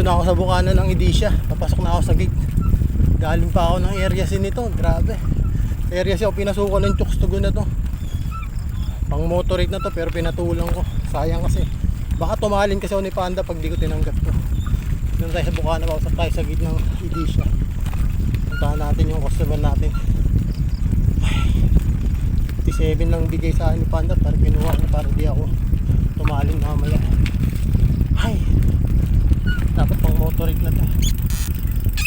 na ako sa bukana ng Edisha. Papasok na ako sa gate. Galing pa ako ng area sin nito. Grabe. Area sin ako pinasuko ng chokes to na to. Pang motorate na to pero pinatulang ko. Sayang kasi. Baka tumalin kasi ako ni Panda pag di ko tinanggap to. Doon tayo sa bukana. Pausap tayo sa gate ng Edisha. Puntahan natin yung customer natin. 57 lang bigay sa akin ni Panda para kinuha niya para di ako tumalin mamaya. Ay, motorate na to.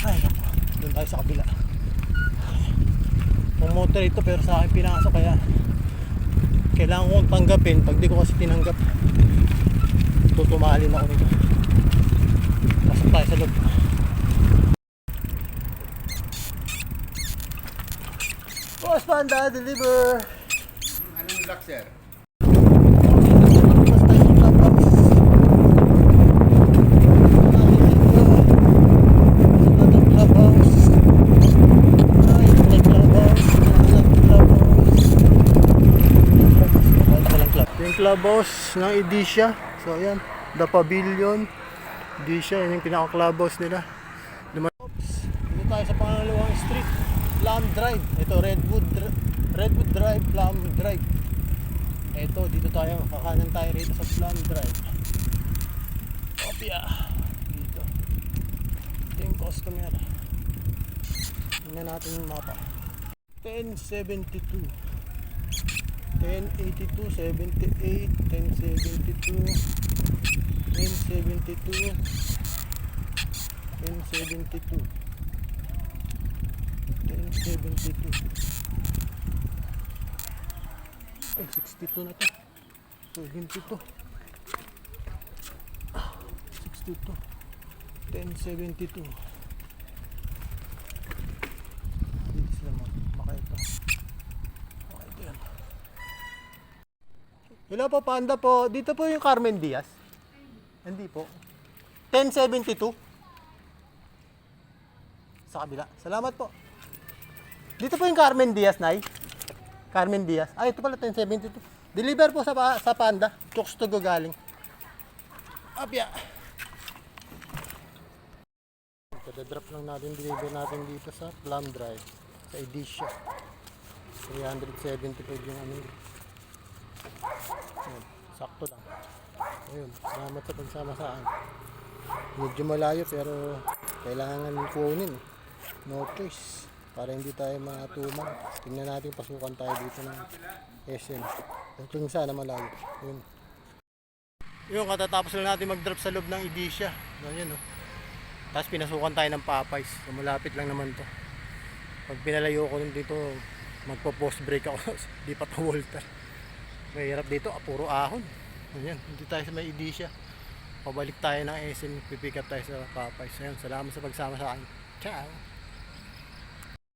Ay, naku. Doon tayo sa kabila. Pang motorate to pero sa akin pinasok kaya kailangan kong tanggapin. Pag di ko kasi tinanggap, tutumalin ako nito. Pasok tayo sa loob. Boss Panda, deliver! Anong lock, sir? Mas tayo sa clubhouse. Sa dating clubhouse. Ay, may clubhouse. Sa clubhouse. Ay, walang club. Yung clubhouse ng Edisha. So, ayan. The Pavilion. Edisha, yun yung pinaka-clubhouse nila. Lima- Oops. Dito tayo sa pangalawang street. Plum Drive. Ito, Redwood, Dr- Redwood Drive, Plum Drive. Ito, dito tayo. Kakanan tayo rito sa Plum Drive. Opya. Dito. Ito yung customer. Tingnan natin yung mapa. 1072. 1082, 78, 1072, 1072, 1072, 1072. Ay, 62 na to. 72. Ah, 62. 1072. Hello po, Panda po. Dito po yung Carmen Diaz. Hindi po. 1072. Sa kabila. Salamat po. Dito po yung Carmen Diaz, Nay. Carmen Diaz. Ay, ito pala 1072. Deliver po sa, sa Panda. Chokes to go galing. Apya. Kada-drop lang natin, deliver natin dito sa Plum Drive. Sa Edisha. 375 yung ano. Ayan, sakto lang. Ayun, salamat sa pagsama sa akin. Medyo malayo pero kailangan kunin. No choice. Para hindi tayo matuman. Tingnan natin pasukan tayo dito ng SM. Yung sana malayo. Yun. Yung katatapos lang natin mag-drop sa loob ng Edisha. Ganyan no. Tapos pinasukan tayo ng Popeyes. So, malapit lang naman to. Pag pinalayo ko nun dito, magpo-post break ako. Di pa to Walter. Mahirap dito, ah, puro ahon. Ayan, hindi tayo sa may Edisha. Pabalik tayo ng SM, pipick up tayo sa Popeyes. Ayan, salamat sa pagsama sa akin. Ciao!